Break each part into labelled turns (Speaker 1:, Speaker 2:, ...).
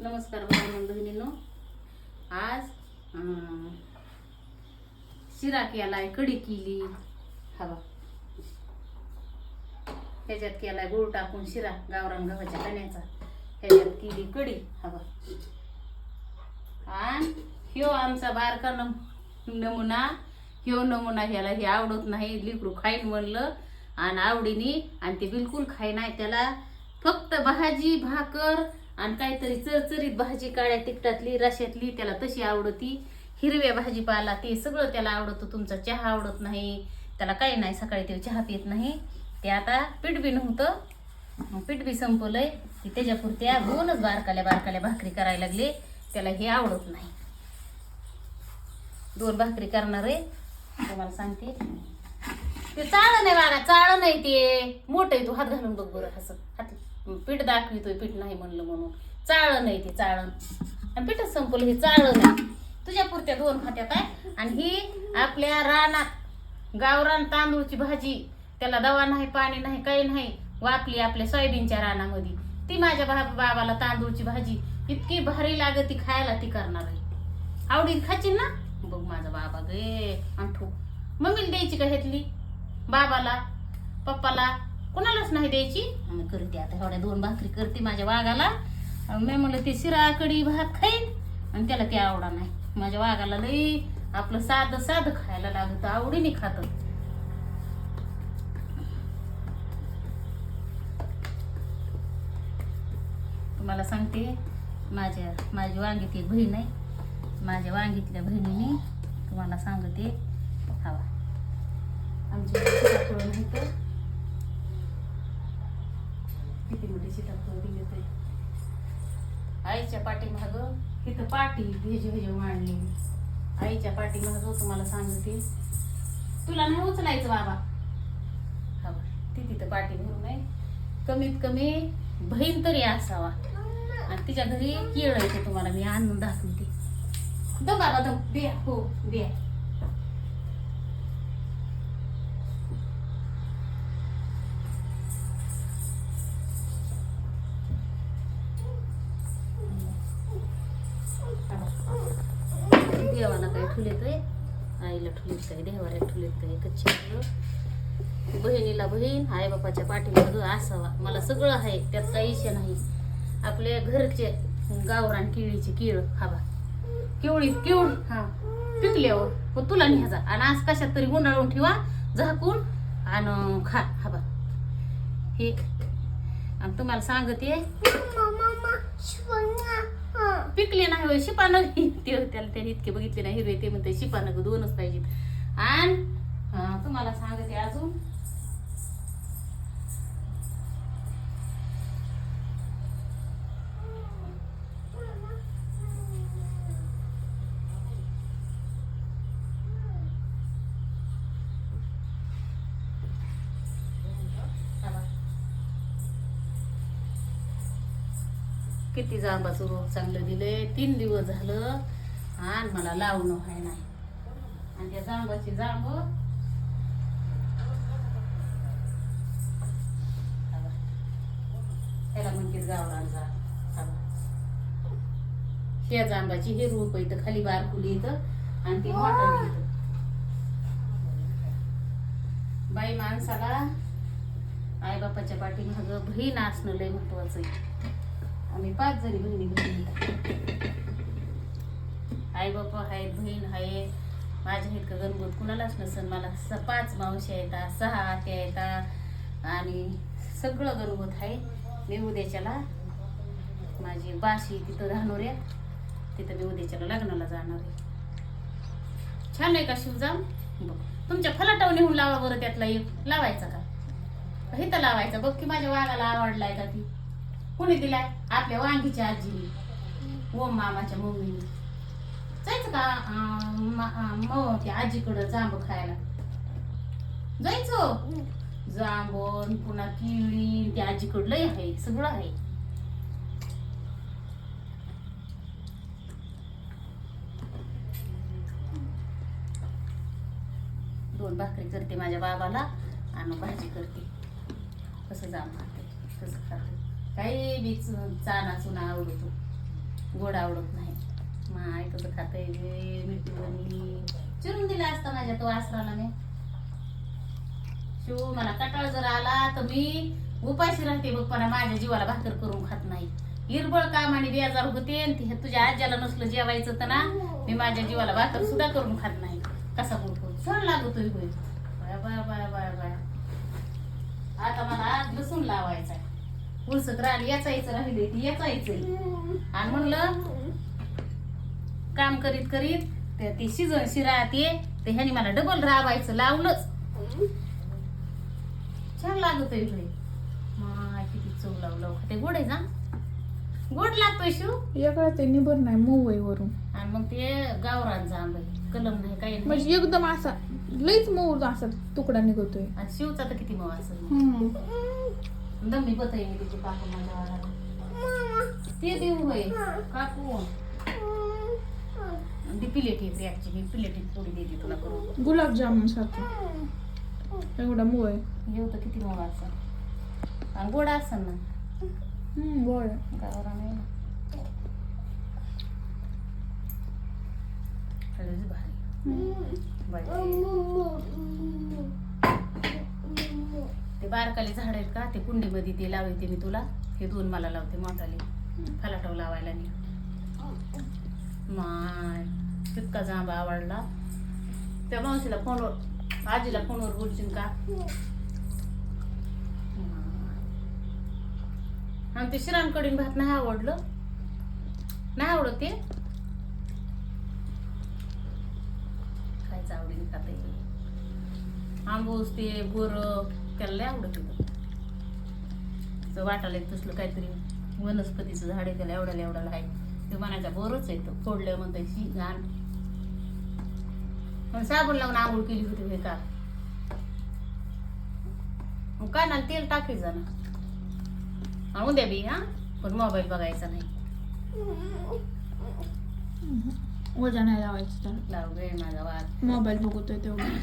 Speaker 1: नमस्कार भाऊ बहिणींनो. आज शिरा केलाय कढी केली. हवा ह्याच्यात केलाय गुळ टाकून शिरा गावरान गव्हाच्या कण्याचा. ह्याच्यात केली कढी. हवा आणि ह्यो आमचा बारका नम नमुना. ह्यो नमुना ह्याला हे आवडत नाही लिकडू खाईन म्हणलं. आणि आवडीने आणि ते बिलकुल खाई नाही. त्याला फक्त भाजी भाकर आणि काहीतरी चरचरीत भाजी काळ्या तिखटातली रश्यातली त्याला तशी आवडती. हिरव्या भाजीपाला ते सगळं त्याला आवडतं. तुमचा चहा आवडत नाही त्याला काही नाही सकाळी ते चहा पित नाही. ते आता पीठ नव्हतं. मग संपवलंय की त्याच्यापुरत्या दोनच बारकाल्या बारकाल्या भाकरी करायला लागले. त्याला हे आवडत नाही. दोन भाकरी करणार आहे. तुम्हाला सांगते. ते चाळ नाही बाळा चाळ नाही ते. मोठं आहे तू हात घालून बघ बरं असं. हात पीठ दाखवितोय पीठ नाही म्हणलं म्हणून. चाळण नाही ते चाळण. आणि पीठच संपलं हे चाळण नाही तुझ्या पुरत्या दोन खात्यात आहे. आणि ही आपल्या रानात गावरान तांदूळची भाजी. त्याला दवा नाही पाणी नाही काही नाही. वापली आपल्या सोयाबीनच्या रानामध्ये. ती माझ्या बा बाबाला तांदूळची भाजी इतकी भारी लागत ती खायला ती करणार आहे. आवडीत खाची ना? बघ माझा बाबा गे अंठू मम्मीला द्यायची का ह्यातली? बाबाला पप्पाला? कोणालाच नाही द्यायची. मी करते आता एवढ्या दोन भाकरी करते माझ्या वाघाला. मी म्हणलं ते शिरा कडी भात खाईन. आणि त्याला ते आवडा नाही. माझ्या वाघाला लई आपलं साधं साधं खायला लागत. आवडीने खात. तुम्हाला सांगते माझ्या माझी वांगीत एक बहीण आहे. माझ्या वांगीतल्या बहिणीने तुम्हाला सांगते. हवा आमची सीताफळ नाही तर किती मोठी सीताफळ दिली ते आईच्या पाठीमाग? तिथं पाठी भेज भेज मांडली. आईच्या पाठीमाग तुम्हाला सांगते. तुला नाही उचलायचं बाबा. ती तिथं पाठी भरून आहे. कमीत कमी बहीण तरी असावा. आणि तिच्या घरी केळ येते तुम्हाला. मी आणून दाखवते. दम बाबा दम. बिया हो बिया आईला ठुलीत काही देवाला ठुलीत काय कच्चे बहिणीला बहीण आई बापाच्या पाठीमध्ये असावा. मला सगळं आहे त्यात काही इच्छा नाही. आपल्या घरचे गावरान केळीचे केळ खावा केवळी केवळ हा पिकल्यावर. मग तुला न्यायचा. आणि आज कशात तरी गुंडाळून ठेवा झाकून आणि खा हवा हे. आणि तुम्हाला सांगते पिकले नाही होय शिपानं. ते त्याला त्याने इतके बघितले नाही हिरवे ते म्हणते शिपानं दोनच पाहिजेत. आणि तुम्हाला सांगते अजून. किती जांबाचं रोग चांगलं दिलंय. तीन दिवस झालं आणि मला लावणं व्हाय नाही. आणि त्या जांबाची जांब त्याला म्हणते गावरान जा. ह्या जांबाची हे रोप इथं खाली बारकुली इथं आणि ती मोठं इथं. बाई माणसाला आई बापाच्या पाठीमाग बहीण असणं लय महत्वाचं आहे. आम्ही पाच जणी बहिणी बहिणी आई बापा आहेत बहीण आहे माझ्या इतकं गणगोत कुणालाच नसन. मला स पाच मावशी येतात सहा आत्या येतात आणि सगळं गणगोत आहे मी उद्याच्याला माझी बाशी तिथं राहणार आहे. तिथं मी उद्याच्याला लग्नाला जाणार आहे. छान आहे का शिवजाम? बघ तुमच्या फलाटावर नेऊन लावा बरं त्यातला एक. लावायचा का? इथं लावायचा. बघ की माझ्या वाघाला आवडलाय का ती. कुणी दिलाय? आपल्या वांगीच्या आजीने. ओम मामाच्या मम्मीने. जायचं का मग त्या आजीकडं जांब खायला? जायचं? जांबन पुन्हा किळी त्या आजीकडं लय आहे सगळं आहे. दोन भाकरी करते माझ्या बाबाला आणि भाजी करते. कसं जाम खाते कसं खाते? काही बी चाना चुना आवडतो. गोड आवडत नाही. माय कसं खाते मिठी चिरून दिला असता माझ्या तो आसराला मी. शिव मला कटाळ जर आला तर मी उपाशी राहते बघ पण माझ्या जीवाला भाकर करून खात नाही. हिरबळ काम आणि बेजार होते आणि ते तुझ्या आज्याला नसलं जेवायचं तर ना मी माझ्या जीवाला भाकर सुद्धा करून खात नाही. कसा बोलतो सण लागतो होय. बाय बाय बाय बाय आता मला आज लसूण लावायचा उलसत राहिली याचायचं राहिले ती याचायचं आणि म्हणलं काम करीत करीत ते ते शिजन शिरा ते ते ह्यानी मला डबल राबायचं लावलंच छान लागत भाई माय किती चव लावलं. ते गोड आहे ना? गोड लागतोय शिव.
Speaker 2: वेगळा ते निबर नाही मऊ आहे वरून.
Speaker 1: आणि मग ते गावरान आहे. कलम नाही काही नाही.
Speaker 2: म्हणजे एकदम असा लईच मऊ असा तुकडा निघतोय.
Speaker 1: आणि शिवचा तर किती मग असं
Speaker 2: हम्म.
Speaker 1: दमी बताई तिचे काकू माझ्या वाला ते देऊ होय काकू ती प्लेट येते ऍक्च्युली प्लेटीत थोडी देते तुला करून
Speaker 2: गुलाबजामुन सारखं एवढा मऊ आहे
Speaker 1: तर किती मग असं आणि गोड असन ना
Speaker 2: गोड आहे.
Speaker 1: गावरान आहे ना हळदच भारी बाई. ते बारकाले झाड आहेत का ते कुंडीमध्ये ते लावते मी तुला. हे दोन मला लावते मोठाले फलाटाव लावायला नाही माय तितका जांबा आवडला. त्या मावशीला फोनवर आजीला फोनवर बोलशील का? आणि ते शिरांकडीन भात नाही आवडलं. नाही आवडत ते. खायचं आवडेल का ते आंबूस ते बोर. त्याला लय आवडत होतं. तिचं वाटायला तसलं काहीतरी वनस्पतीचं झाड आहे त्याला एवढ्याला एवढ्याला आहे. ते म्हणायचा बोरच आहे तो फोडलं म्हणता शी घाण पण साबण लावून आंघोळ केली होती हे का मग काय ना तेल टाकायचं ना. आणि उद्या बी हा? पण मोबाईल बघायचा नाही.
Speaker 2: वजा नाही लावायचं
Speaker 1: लाव माझा वाद.
Speaker 2: मोबाईल बघतोय तेवढं.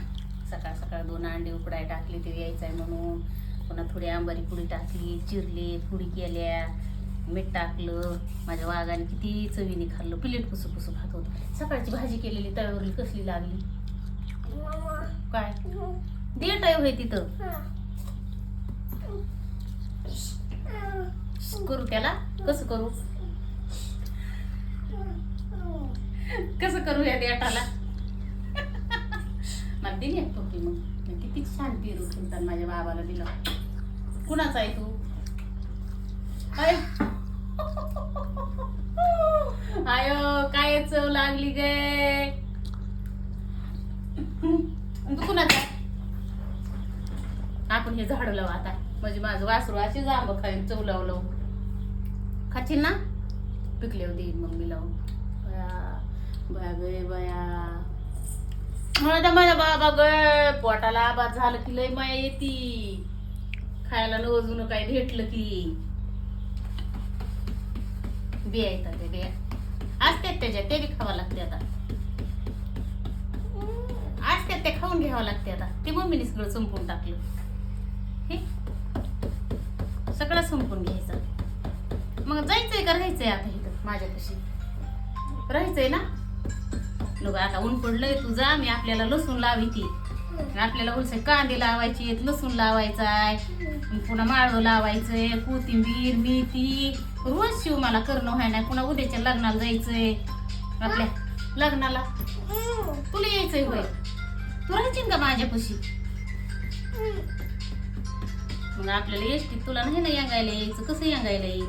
Speaker 1: सकाळ सकाळ दोन अंडे उकडाय टाकली ते यायचंय म्हणून. पुन्हा थोडी आंबारी पुडी टाकली चिरली पुडी केल्या मीठ टाकलं. माझ्या वाघाने किती चवीने खाल्लं. प्लेट पुसू पुसू खात होत. सकाळची भाजी केलेली तव्यावरली कसली लागली? काय? देठ आहे होय तिथं. करू त्याला? कसं करू? कसं करू या देटाला बाबाला दिली एक टोपी मग. मी किती छान पेरू ठेवतात माझ्या बाबाला दिलं. कुणाचा आहे तू? अय आयो काय चव लागली गे? तू कुणाचा आहे? आपण हे झाड लावू आता. म्हणजे माझं वासरू अशी जांब खाईन चव लाव लावू खाशील ना? पिकले देईन मग मी लावून बया बया गे बया. मला तर माझ्या बाबा ग पोटाला आबाद झालं की लय माया येती. खायला नवजून काय भेटलं की. बिया येतात ते बिया. असतात त्याच्या ते बी खावं लागते आता. असतात ते खाऊन घ्यावं लागते आता. ते मम्मीने सगळं संपून टाकलं. हे? सगळं संपून घ्यायचं. मग जायचंय का राहायचंय आता इथं? माझ्यापाशी राहायचंय ना? लोक आता ऊन पडलंय तुझा मी आपल्याला लसूण लावी ती आपल्याला उलसे कांदे लावायचे लसूण लावायचाय पुन्हा माळव लावायचंय कोथिंबीर मेथी. रोज शिव मला करणं व्हाय नाही पुन्हा उद्याच्या लग्नाला जायचंय. आपल्या लग्नाला. तुला यायचंय होय. तू राहायची का माझ्यापाशी? मग आपल्याला एसटीत तुला नाही ना यांगायला यायचं? कसं यांगायला येईल?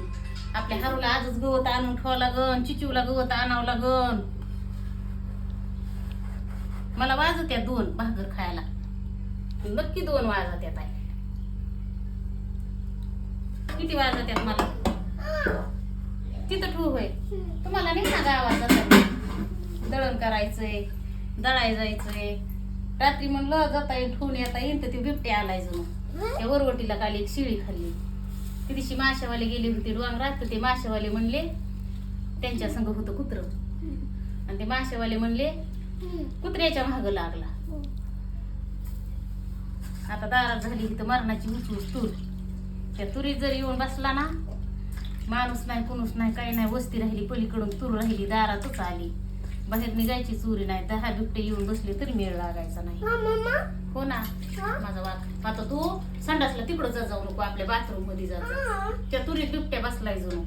Speaker 1: आपल्या हरूला आजच गवत आणून ठेवावं लागन चिचूला गवत आणावं लागन. मला वाजत्या दोन भाकर खायला. नक्की दोन वाजत्यात ताई. किती वाजत्यात मला? तिथं ठू होय. तुम्हाला नाही ना गावात दळण करायचंय दळाय जायचंय. रात्री म्हणलं जाता येईल ठेवून येता येईल. तर ती बिबटे आलाय जणू. त्या वरवटीला काल एक शिळी खाल्ली. ती दिवशी माशावाले गेले होते डोंगरात तर ते माशावाले म्हणले त्यांच्या संग होतं कुत्र. आणि ते माशावाले म्हणले कुत्र्याच्या माग लागला. आता दारात झाली तर मरणाची उचूस तूर. त्या तुरीत जर येऊन बसला ना माणूस नाही कुणूस नाही काही नाही वस्ती राहिली पलीकडून तूर राहिली दारातच आली. बाहेर निघायची चोरी नाही दहा बिबटे येऊन बसले तरी मेळ लागायचा नाही. हो ना? माझा वाघ आता तू संडासला तिकडं जा जाऊ नको आपल्या बाथरूममध्ये जा. त्या तुरीत बिबट्या बसलाय जणू.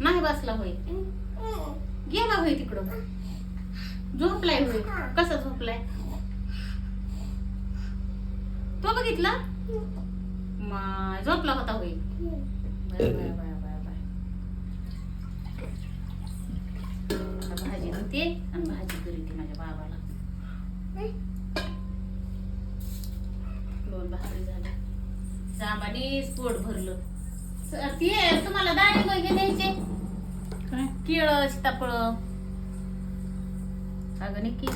Speaker 1: नाही बसला होय. गेला होय तिकडं. झोपलाय होय कसा झोपलाय? तो बघितला? माय झोपला होता होय. Bye bye bye bye bye. आता भाजी धुते आणि भाजी करीते माझ्या बाबाला. दोन भाकरी झाल्या. जांबानीच पोट भरलं. ते तुम्हाला डाळिंब हे द्यायचे? केळ सीताफळ. अगं निक्की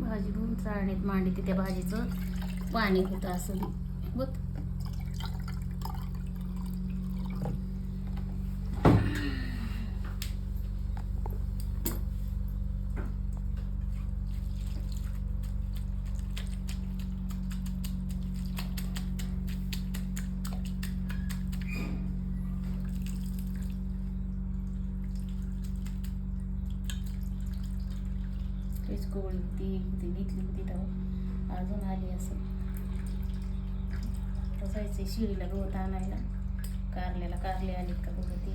Speaker 1: भाजी धुवून चाळणीत मांडी त्या भाजीचं. पाणी होतं असं बघ. गोळी ती होती ती घेतली होती तेव्हा अजून आली असं. आता शिळीला गवत आणायला. कारल्याला कारले आली का बघते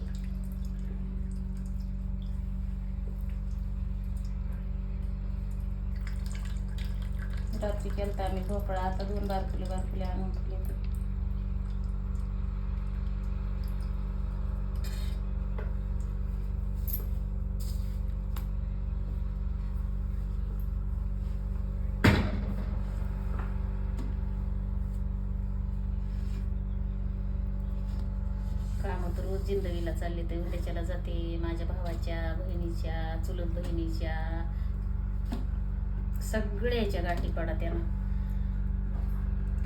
Speaker 1: रात्री केलता आम्ही भोपळा. आता दोन बारकुले बारकुले आणून ठेवले ते काम तर रोज जिंदगीला उद्याच्याला त्याच्याला जाते माझ्या भावाच्या बहिणीच्या चुलत बहिणीच्या. सगळ्याच्या गाठी पडत त्यानं.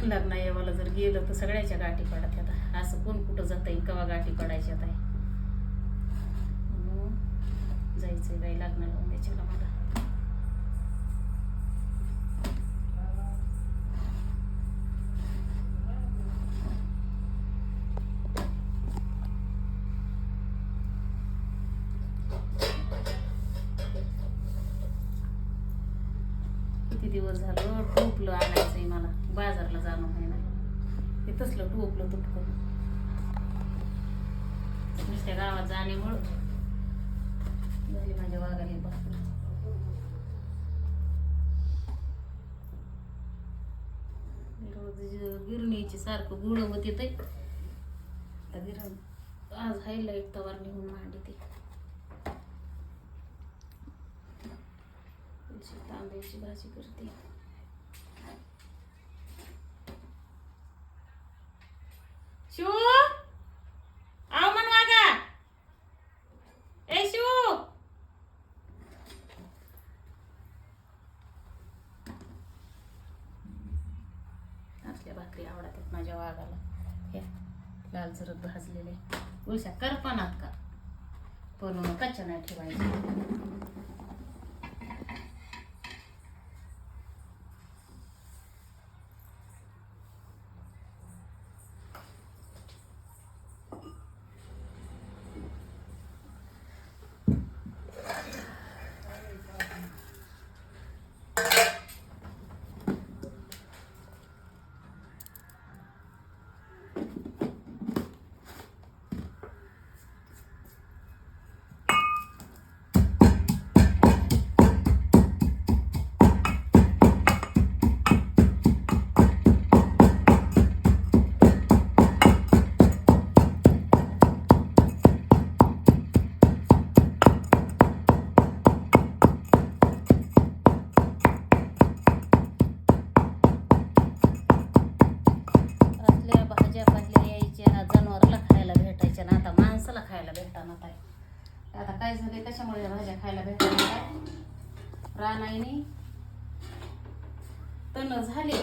Speaker 1: लग्ना येवाला जर गेलं तर सगळ्याच्या गाठी पडत आता असं कोण कुठं जाता येईल कवा गाठी पडायच्यात आहे म्हणून जायचंय बाई लग्नाला त्याच्याला मला बाजारला जाणं नाही ना ते तसलं टोपलं तुटकं. नुसत्या गावात जाण्यामुळं झाली माझ्या वाघाने भाकरी रोज गिरणीची सारखं गुळ होते ते आज हायला एक तवार नेऊन मांडी ती. तांब्याची भाजी करते शिव आव मन वागा ए शिव असल्या भाकरी आवडतात माझ्या वाघाला. हे लाल जरत भाजलेले. उलशा करपणात का पण कच्च्या नाही ठेवायचं. भाज्या खायला भेटणार आहे रानाईने. तण झाले.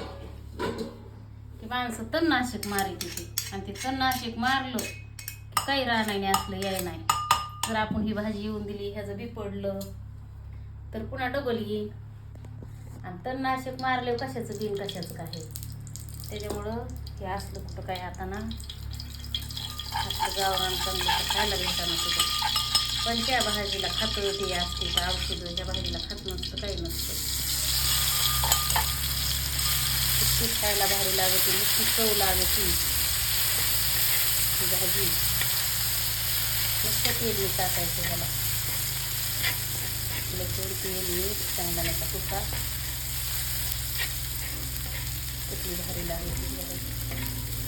Speaker 1: की माणसं तणनाशक मारी तिथे आणि ते तणनाशक मारलं काही रानाईने असलं याय नाही. जर आपण ही भाजी येऊन दिली ह्याचं बी पडलं तर पुन्हा डबल येईल. आणि तणनाशक मारले कशाचं बिन कशाचं काय? त्याच्यामुळं हे असलं कुठं काय आता ना? गावरान चांगलं खायला भेटताना कुठं. पण त्या भाजीला खातं ते असते त्या औषध त्या भाजीला खात नसतं काही नसतं खायला भारी लागते नुसती चव लागते भाजी मस्त तेल मीठ टाकायचं त्याला तेल मीठ शेंगदाण्याचा कुटा कुठली भारी लागते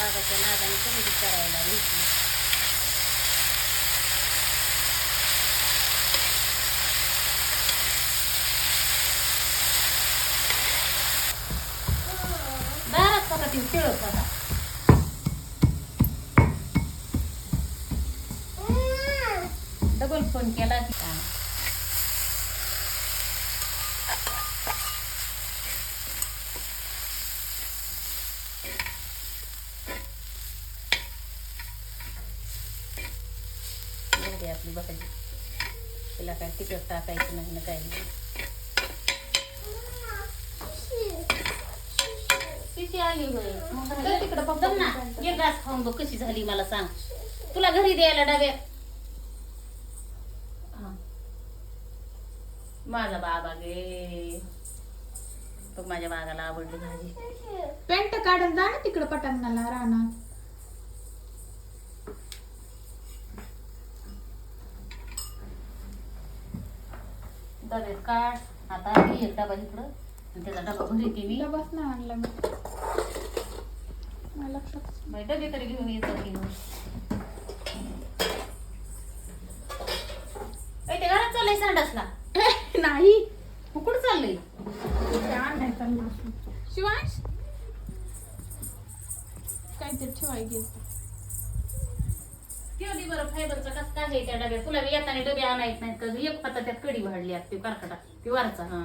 Speaker 1: वाघाच्या नादाने कमी करायला लागली दारात बघा ती खेळत बघा डबल फोन केला की हा. आपली भाजी तिला काय तिखट टाकायचं नाही ना काही नाही. किती आली होय मग
Speaker 2: तर तिकडं
Speaker 1: दम ना.
Speaker 2: काय
Speaker 1: एक घास खाऊन बघ कशी झाली मला सांग. तुला घरी द्यायला डब्यात हा. माझा बाबा गे. बघ माझ्या बागाला आवडली भाजी.
Speaker 2: पेंट काढून जा ना तिकडं पटांगणाला राहणार
Speaker 1: डब्यात काढ आता आली एक डबा इकडं आणि त्याचा डबा घरी ती मी.
Speaker 2: डबाच नाही आणला मी. मला लक्षात
Speaker 1: बाई डबे तरी घेऊन येतो की ते घरात चाललंय संडासला.
Speaker 2: नाही.
Speaker 1: कुठं चाललंय?
Speaker 2: ते. शिवांश? काहीतरी ठेवाय गेल
Speaker 1: ठेवली बरं फायबरचा कस काय आहे त्या डब्यात? तुला बी येताना डबे आणायत नाहीत का? एक पत्ता त्यात कडी वाढली असते कारखडा ती वरचा. हा.